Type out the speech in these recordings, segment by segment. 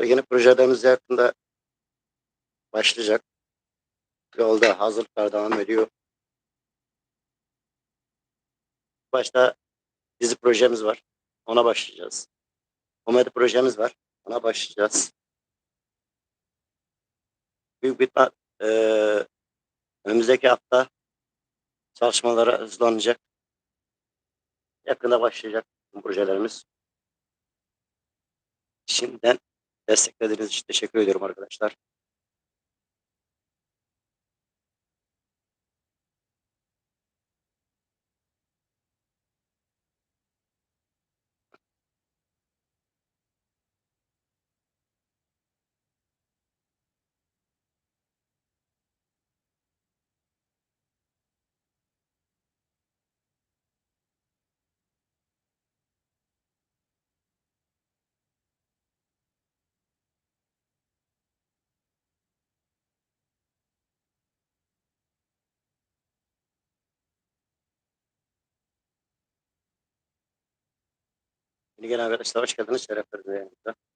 Yeni projelerimiz yakında başlayacak. Yolda hazırlıklar devam ediyor. Başta dizi projemiz var. Ona başlayacağız. Komedi projemiz var. Ona başlayacağız. Büyük bir eee önümüzdeki hafta çalışmalara hızlanacak. Yakında başlayacak bu projelerimiz. Şimdiden desteklediğiniz için teşekkür ediyorum arkadaşlar. Yeni gelen arkadaşlar hoş geldiniz. Şeref verdiniz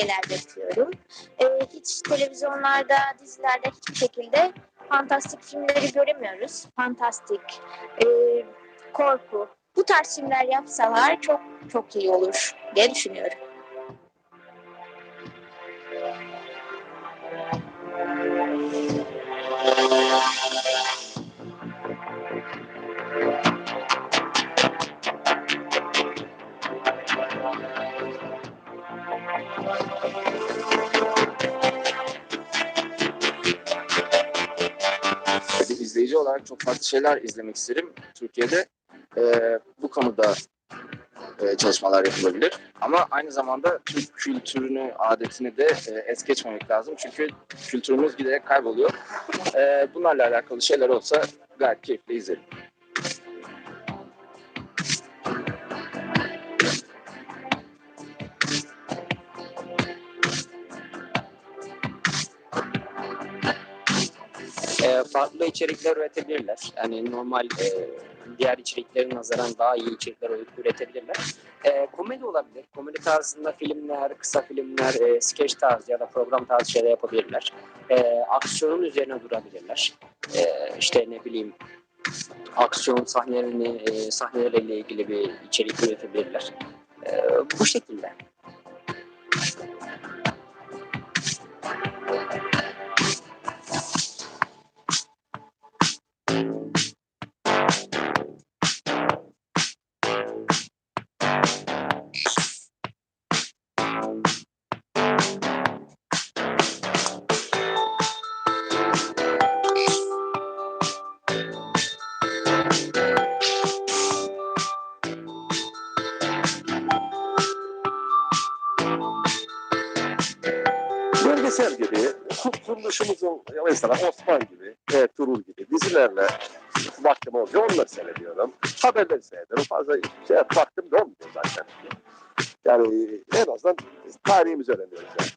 şeyler bekliyorum. Ee, hiç televizyonlarda, dizilerde hiçbir şekilde fantastik filmleri göremiyoruz. Fantastik, e, korku. Bu tarz filmler yapsalar çok çok iyi olur diye düşünüyorum. Olarak çok farklı şeyler izlemek isterim. Türkiye'de e, bu konuda e, çalışmalar yapılabilir. Ama aynı zamanda Türk kültürünü, adetini de e, es geçmemek lazım. Çünkü kültürümüz giderek kayboluyor. E, bunlarla alakalı şeyler olsa gayet keyifle izlerim. Farklı içerikler üretebilirler. Yani normal e, diğer içeriklerin nazaran daha iyi içerikler üretebilirler. E, komedi olabilir. Komedi tarzında filmler, kısa filmler, e, skeç tarzı ya da program tarzı şeyler yapabilirler. E, aksiyonun üzerine durabilirler. E, işte ne bileyim aksiyon sahnelerini, e, sahneleriyle ilgili bir içerik üretebilirler. E, bu şekilde. Bölgesel gibi, kurtuluşumuzun mesela Osman gibi, e, Turul gibi dizilerle vaktim oluyor. Onları seyrediyorum. Haberleri seyrediyorum. Fazla şey, vaktim de olmuyor zaten. Yani en azından tarihimizi öğreniyoruz. Yani.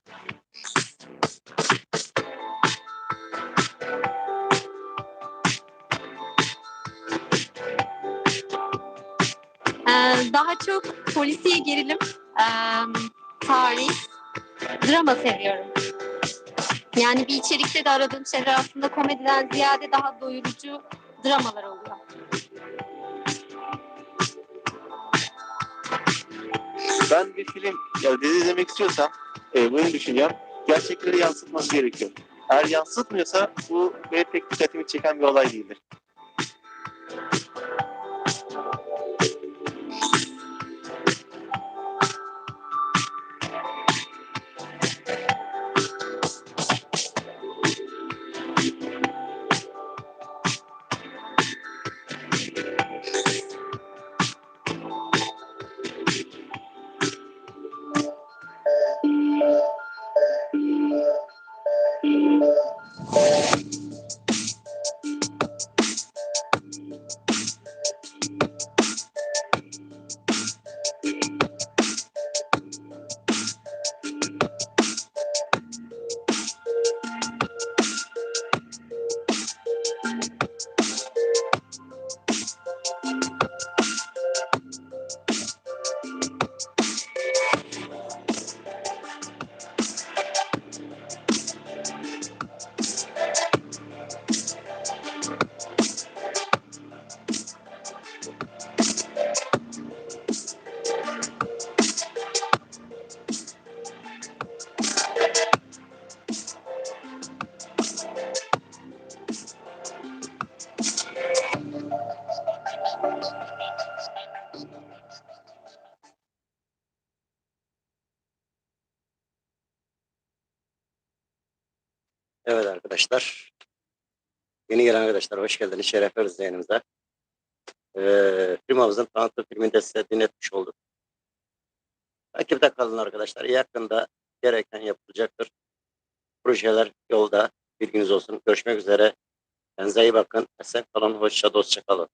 Daha çok polisiye gerilim, em, tarih, drama seviyorum. Yani bir içerikte de aradığım şeyler aslında komediden ziyade daha doyurucu dramalar oluyor. ben bir film ya dizi izlemek istiyorsam e, benim düşüncem gerçekleri yansıtması gerekiyor. Eğer yansıtmıyorsa bu benim pek dikkatimi çeken bir olay değildir. Evet arkadaşlar. Yeni gelen arkadaşlar hoş geldiniz. Şeref veririz yayınımıza. Ee, firmamızın tanıtım filminde size dinletmiş olduk. Takipte kalın arkadaşlar. Yakında gereken yapılacaktır. Projeler yolda. Bilginiz olsun. Görüşmek üzere. Kendinize iyi bakın. Esen kalın. Hoşça dostça kalın.